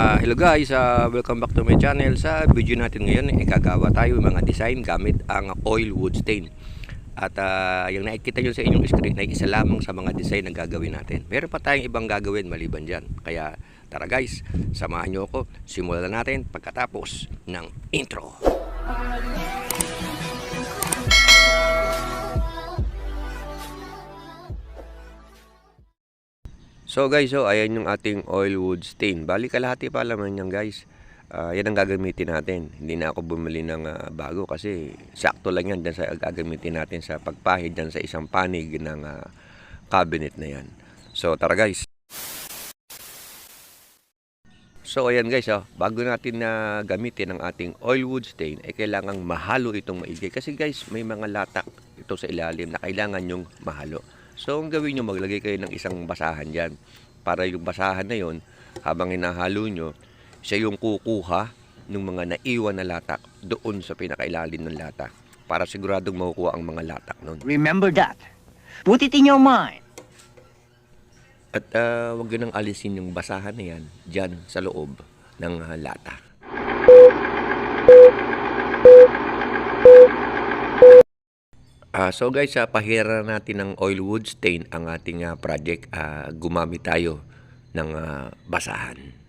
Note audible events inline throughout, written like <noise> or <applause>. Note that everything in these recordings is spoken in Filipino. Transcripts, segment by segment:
Ah, hello guys, ah, welcome back to my channel. Sa video natin ngayon, gagawa tayo mga design gamit ang oil wood stain. At ah, yung nakikita nyo sa inyong screen ay isa lamang sa mga design na gagawin natin. Meron pa tayong ibang gagawin maliban dyan. Kaya tara guys, samahan nyo ako. Simulan na natin pagkatapos ng intro. So guys, so ayan yung ating oil wood stain. Bali kalahati pa laman yan guys. Ah, yan ang gagamitin natin. Hindi na ako bumili ng ah, bago kasi sakto lang yan dyan sa gagamitin natin sa pagpahid dyan sa isang panig ng ah, cabinet na yan. So tara guys. So ayan guys, oh, bago natin na gamitin ang ating oil wood stain, ay kailangang mahalo itong maigi. Kasi guys, may mga latak ito sa ilalim na kailangan yung mahalo. So ang gawin nyo, maglagay kayo ng isang basahan dyan. Para yung basahan na yon habang hinahalo nyo, siya yung kukuha ng mga naiwan na latak doon sa pinakailalim ng latak. Para siguradong makukuha ang mga latak nun. Remember that. Put it in your mind. At uh, wag nyo nang alisin yung basahan na yan dyan sa loob ng ah, lata. Ah, so guys, uh, pahira natin ng oil wood stain ang ating ah, project. Ah, gumamit tayo ng ah, basahan.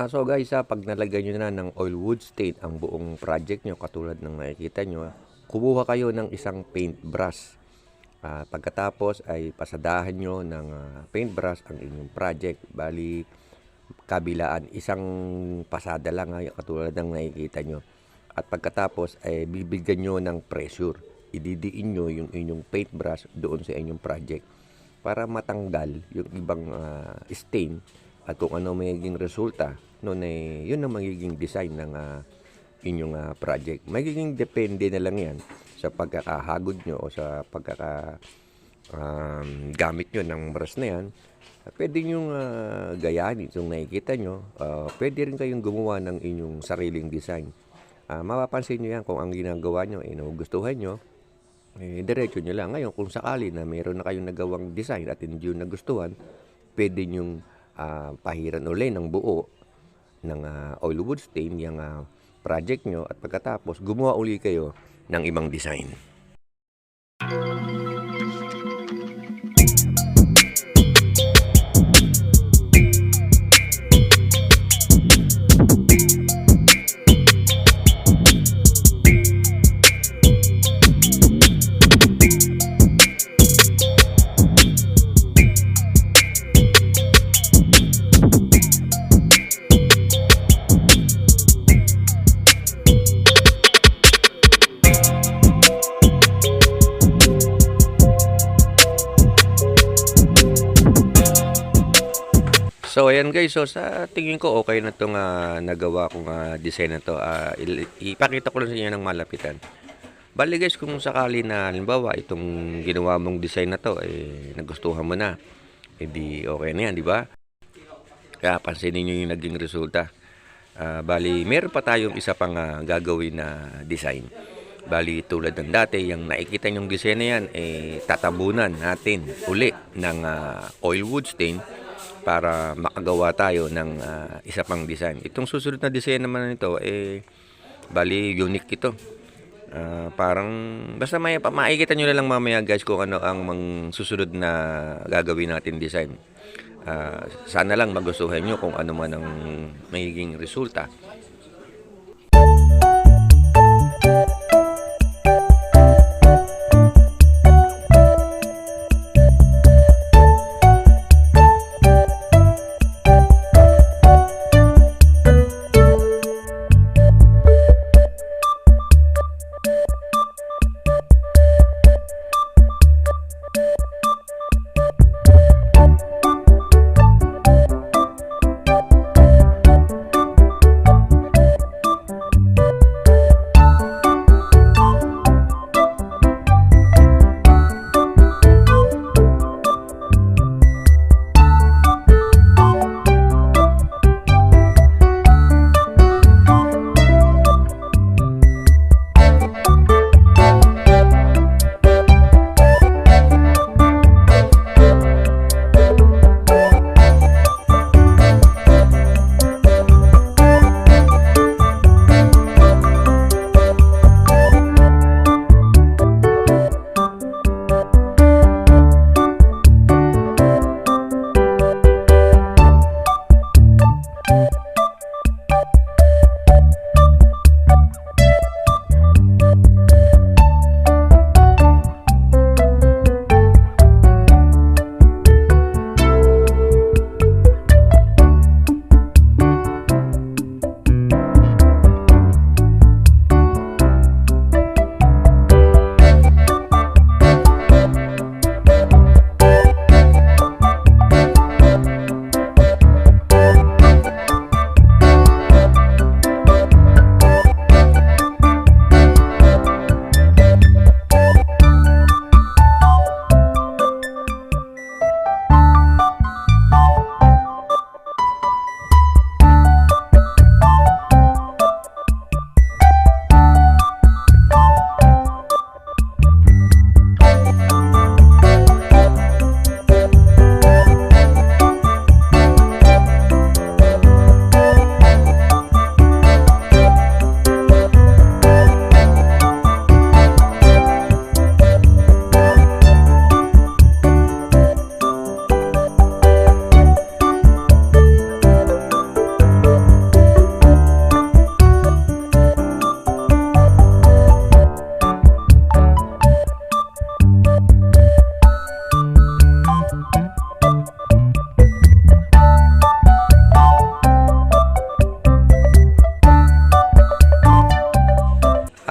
Ah, so guys, ah, pag nalagay nyo na ng oil wood stain ang buong project nyo, katulad ng nakikita nyo, kumuha kayo ng isang paintbrush. Ah, pagkatapos ay pasadahan nyo ng ah, paintbrush ang inyong project. Bali, kabilaan, isang pasada lang ah, katulad ng nakikita nyo. At pagkatapos ay bibigyan nyo ng pressure. Ididiin nyo yung inyong paintbrush doon sa inyong project para matanggal yung ibang ah, stain at kung ano magiging resulta noon ay yun ang magiging design ng ah, inyong ah, project. Magiging depende na lang yan sa pagkakahagod nyo o sa pagkaka um, gamit nyo ng brush na yan. Pwede nyo uh, gayahin itong nakikita nyo. Ah, pwede rin kayong gumawa ng inyong sariling design. Ah, mapapansin nyo yan kung ang ginagawa nyo ay nagugustuhan nyo eh, diretso nyo lang. Ngayon, kung sakali na mayroon na kayong nagawang design at hindi nyo nagustuhan, pwede nyong ah, pahiran uli ng buo ng ah, oil wood stain yung ah, project nyo at pagkatapos gumawa uli kayo ng ibang design. So ayan guys, so sa tingin ko okay na itong ah, nagawa kong ah, design na to. Il- ipakita ko lang sa inyo ng malapitan. Bali guys, kung sakali na halimbawa itong ginawa mong design na to, eh, nagustuhan mo na, edi okay na yan, di ba? Kaya pansinin nyo yung naging resulta. Ah, bali, meron pa tayong isa pang ah, gagawin na design. Bali, tulad ng dati, yung nakikita nyong design na yan, eh, tatabunan natin uli ng ah, oil wood stain para makagawa tayo ng ah, isa pang design. Itong susunod na design naman nito, eh, bali, unique ito. Ah, parang, basta may, makikita nyo na lang mamaya guys kung ano ang mang susunod na gagawin natin design. Ah, sana lang magustuhan nyo kung ano man ang magiging resulta.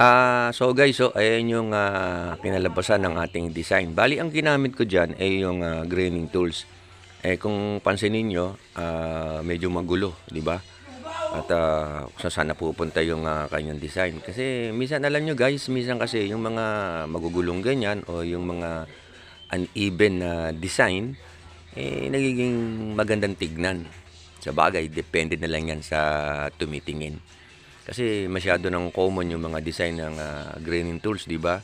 Ah, so guys, so ayan yung ah, kinalabasan ng ating design. Bali, ang ginamit ko diyan ay yung ah, graining tools. Eh kung pansinin niyo, ah, medyo magulo, 'di ba? At ah, kung saan na pupunta yung ah, kanyang design. Kasi minsan alam nyo guys, minsan kasi yung mga magugulong ganyan o yung mga uneven na design, eh nagiging magandang tignan. Sa bagay, depende na lang yan sa tumitingin. Kasi masyado nang common yung mga design ng ah, graining tools, di ba?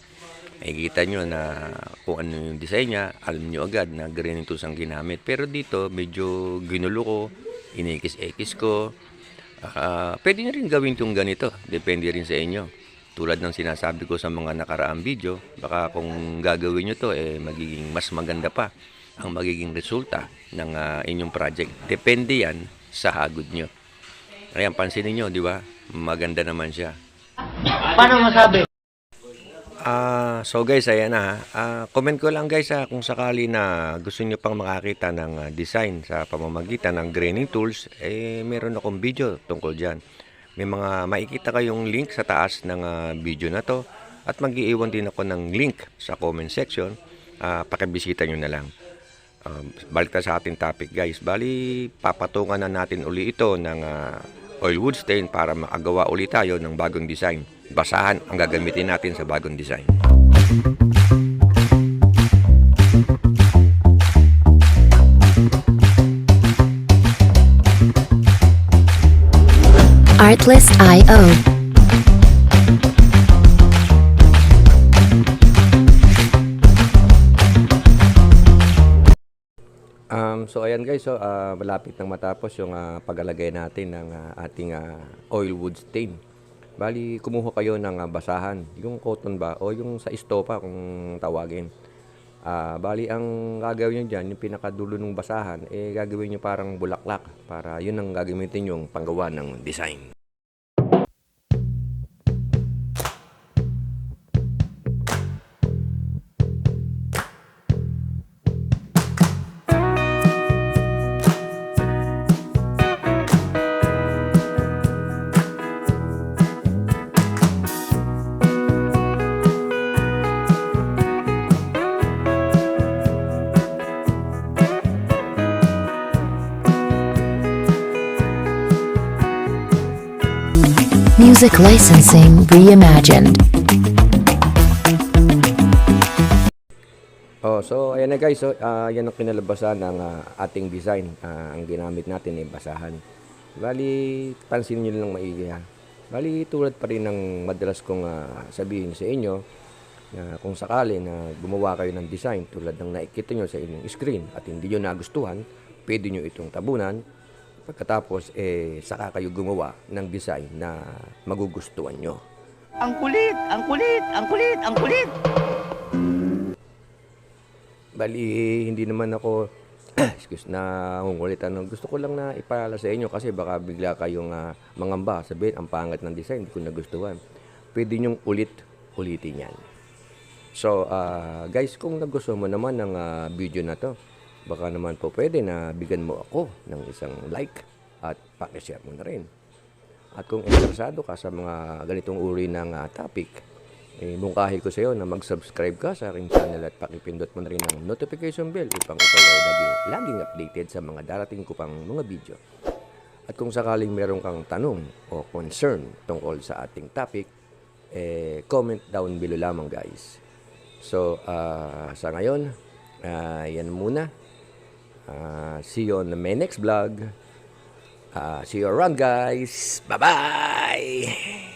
Makikita nyo na kung ano yung design niya, alam nyo agad na graining tools ang ginamit. Pero dito, medyo ginulo ko, inikis-ekis ko. Ah, pwede nyo rin gawin itong ganito. Depende rin sa inyo. Tulad ng sinasabi ko sa mga nakaraang video, baka kung gagawin nyo to, eh, magiging mas maganda pa ang magiging resulta ng ah, inyong project. Depende yan sa hagod nyo. Ayan, pansinin nyo, di ba? Maganda naman siya. Paano masabi? Ah, so guys, ayan na. Ah, comment ko lang guys ha, kung sakali na gusto niyo pang makakita ng ah, design sa pamamagitan ng graining tools, eh meron akong video tungkol diyan. May mga makikita kayong link sa taas ng ah, video na to at mag-iiwan din ako ng link sa comment section. Ah, pakibisita nyo na lang. Um, balik tayo sa ating topic guys. Bali, papatungan na natin uli ito ng ah, oil wood stain para makagawa uli tayo ng bagong design. Basahan ang gagamitin natin sa bagong design. Artlist.io. So ayan guys, so ah, malapit nang matapos yung ah, pag-alagay natin ng ah, ating ah, oil wood stain. Bali, kumuha kayo ng ah, basahan, yung cotton ba o yung sa estopa kung tawagin. Ah, bali, ang gagawin nyo dyan, yung pinakadulo ng basahan, eh gagawin nyo parang bulaklak para yun ang gagamitin yung panggawa ng design. Music licensing reimagined. Oh, so ayan na guys, so ah, yan ang kinalabasan ng ah, ating design. Ah, ang ginamit natin ay basahan. Bali, pansin niyo lang maigi ha. Bali, tulad pa rin ng madalas kong ah, sabihin sa inyo na kung sakali na gumawa kayo ng design tulad ng nakikita nyo sa inyong screen at hindi nyo nagustuhan, pwede nyo itong tabunan. Pagkatapos, eh, saka kayo gumawa ng design na magugustuhan nyo. Ang kulit, ang kulit, ang kulit, ang kulit. Bali, hindi naman ako <clears throat> excuse na ngungulit ano. Gusto ko lang na ipaalala sa inyo kasi baka bigla kayong ah, mangamba. Sabihin, ang pangat ng design, hindi ko nagustuhan. Pwede nyong ulit, ulitin yan. So, ah, guys, kung nagustuhan mo naman ng ah, video na to, baka naman po pwede na bigyan mo ako ng isang like at pakishare mo na rin. At kung interesado ka sa mga ganitong uri ng ah, topic, eh, mungkahi ko sa iyo na mag-subscribe ka sa aking channel at pakipindot mo na rin ang notification bell upang ikaw ay laging, laging updated sa mga darating ko pang mga video. At kung sakaling meron kang tanong o concern tungkol sa ating topic, eh, comment down below lamang guys. So, ah, sa ngayon, ah, yan muna. Ah, see you on my next vlog. Ah, see you around guys. Bye-bye!